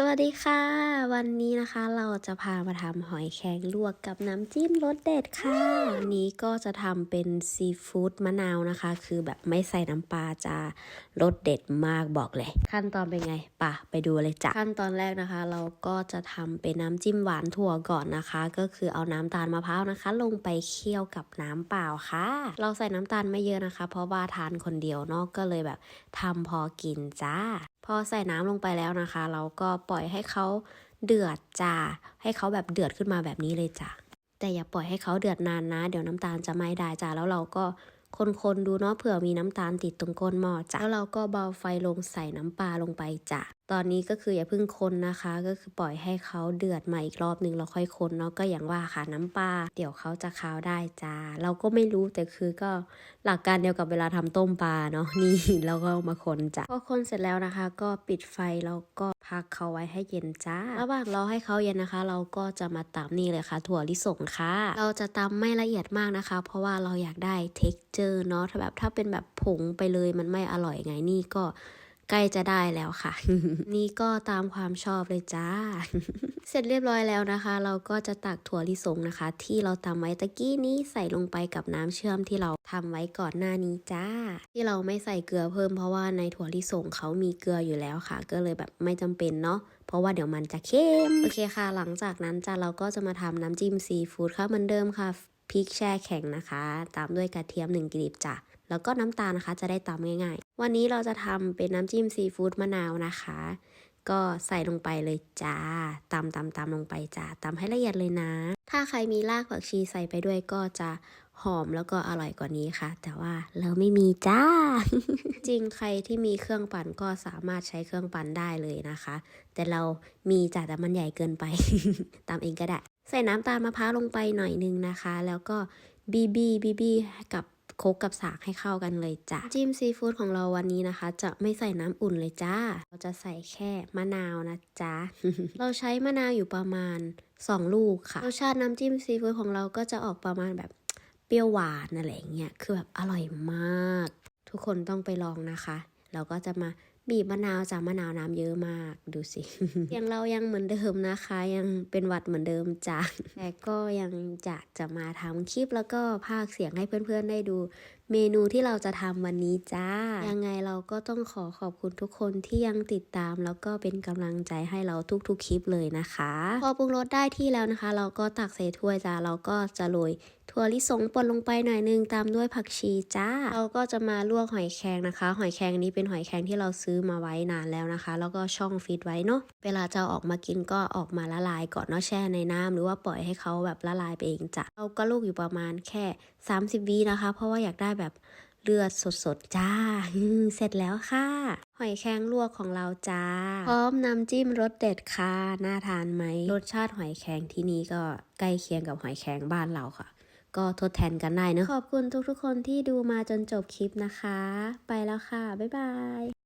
สวัสดีค่ะ วันนี้นะคะเราจะพามาทำหอยแครงลวกกับน้ำจิ้มรสเด็ดค่ะอันนี้ก็จะทำเป็นซีฟู้ดมะนาวนะคะ คือแบบไม่ใส่น้ำปลาจะรสเด็ดมากบอกเลย ขั้นตอนเป็นไงปะไปดูเลยจ้ะขั้นตอนแรกนะคะ เราก็จะทำเป็นน้ำจิ้มหวานถั่วก่อนนะคะ ก็คือเอาน้ำตาลมะพร้าวนะคะ ลงไปเคี่ยวกับน้ำเปล่าค่ะ เราใส่น้ำตาลไม่เยอะนะคะ เพราะว่าทานคนเดียวเนาะก็เลยแบบทำพอกินจ้าพอใส่น้ำลงไปแล้วนะคะ เราก็ปล่อยให้เขาเดือดจ้าให้เขาแบบเดือดขึ้นมาแบบนี้เลยจ้าแต่อย่าปล่อยให้เขาเดือดนานนะ เดี๋ยวน้ำตาลจะไม่ได้จ้าแล้วเราก็คนๆดูเนาะเผื่อมีน้ำตาลติดตรงก้นหม้อจ้าแล้วเราก็เบาไฟลงใส่น้ำปลาลงไปจ้า ตอนนี้ก็คืออย่าเพิ่งคนนะคะ ก็คือปล่อยให้เขาเดือดมาอีกรอบนึงแล้วค่อยคนเนาะก็อย่างว่าค่ะน้ำปลาเดี๋ยวเขาจะคาวได้จ้า เราก็ไม่รู้แต่คือก็หลักการเดียวกับเวลาทำต้มปลาเนาะนี่เราก็มาคนจ้ะพอคนเสร็จแล้วนะคะ ก็ปิดไฟแล้วก็พักเขาไว้ให้เย็นจ้าระหว่างรอให้เขาเย็นนะคะ เราก็จะมาตำนี่เลยค่ะ ถั่วลิสงค่ะ เราจะตำไม่ละเอียดมากนะคะ เพราะว่าเราอยากได้ texture เนาะถ้าแบบถ้าเป็นแบบผงไปเลยมันไม่อร่อยไงนี่ก็ ใกล้จะได้แล้วค่ะ นี่ก็ตามความชอบเลยจ้า เสร็จเรียบร้อยแล้วนะคะ เราก็จะตักถั่วลิสงนะคะ ที่เราตำไว้ตะกี้นี้ใส่ลงไปกับน้ำเชื่อมที่เราทำไว้ก่อนหน้านี้จ้า ที่เราไม่ใส่เกลือเพิ่มเพราะว่าในถั่วลิสงเขามีเกลืออยู่แล้วค่ะ ก็เลยแบบไม่จำเป็นเนาะเพราะว่าเดี๋ยวมันจะเค็มโอเคค่ะ หลังจากนั้นจ้าเราก็จะมาทำน้ำจิ้มซีฟู้ดค่ะเหมือนเดิมค่ะ พริกแช่แข็งนะคะ ตามด้วยกระเทียมหนึ่งกลีบจ้ะแล้วก็น้ำตาลนะคะ จะได้ตำง่ายๆ วันนี้เราจะทำเป็นน้ำจิ้มซีฟู้ดมะนาวนะคะ ก็ใส่ลงไปเลยจ้าตำตำตำลงไปจ้าตำให้ละเอียดเลยนะ ถ้าใครมีรากผักชีใส่ไปด้วยก็จะหอมแล้วก็อร่อยกว่านี้ค่ะ แต่ว่าเราไม่มีจ้า จริงใครที่มีเครื่องปั่นก็สามารถใช้เครื่องปั่นได้เลยนะคะ แต่เรามีจ้าแต่มันใหญ่เกินไป ตามเองก็ได้ ใส่น้ำตาลมะพร้าวลงไปหน่อยนึงนะคะ แล้วก็บีบีบีบีกับโคกกับสากให้เข้ากันเลยจ้ะจิ้มซีฟู้ดของเราวันนี้นะคะ จะไม่ใส่น้ำอุ่นเลยจ้า เราจะใส่แค่มะนาวนะจ๊ะ เราใช้มะนาวอยู่ประมาณ 2 ลูกค่ะ รสชาติน้ำจิ้มซีฟู้ดของเราก็จะออกประมาณแบบเปรี้ยวหวานอะไรอย่างเงี้ย คือแบบอร่อยมาก ทุกคนต้องไปลองนะคะ เราก็จะมา บีบมะนาวจากมะนาวน้ำเยอะมากดูสิยังเรายังเหมือนเดิมนะคะ ยังเป็นวัดเหมือนเดิมจ้ะแต่ก็ยังอยากจะมาทำคลิปแล้วก็พากเสียงให้เพื่อนๆได้ดู เมนูที่เราจะทำวันนี้จ้า ยังไงเราก็ต้องขอขอบคุณทุกคนที่ยังติดตาม แล้วก็เป็นกำลังใจให้เราทุกๆคลิปเลยนะคะ พอปรุงรสได้ที่แล้วนะคะ เราก็ตักใส่ถ้วยจ้าเราก็จะโรยถั่วลิสงป่นลงไปหน่อยนึงตามด้วยผักชีจ้า เราก็จะมาลวกหอยแครงนะคะ หอยแครงนี้เป็นหอยแครงที่เราซื้อมาไว้นานแล้วนะคะ แล้วก็ช่องฟีดไว้เนาะเวลาจะเอาออกมากินก็ออกมาละลายก่อนเนาะแช่ในน้ำหรือว่าปล่อยให้เขาแบบละลายไปเองจ้ะเราก็ลูกอยู่ประมาณแค่ 30วินะคะ เพราะว่าอยากได้แบบเลือดสดๆ จ้า เสร็จแล้วค่ะ หอยแครงลวกของเราจ้า พร้อมน้ำจิ้มรสเด็ดค่ะ น่าทานไหม รสชาติหอยแครงที่นี่ก็ใกล้เคียงกับหอยแครงบ้านเราค่ะ ก็ทดแทนกันได้เนอะขอบคุณทุกๆ คนที่ดูมาจนจบคลิปนะคะ ไปแล้วค่ะ บ๊ายบาย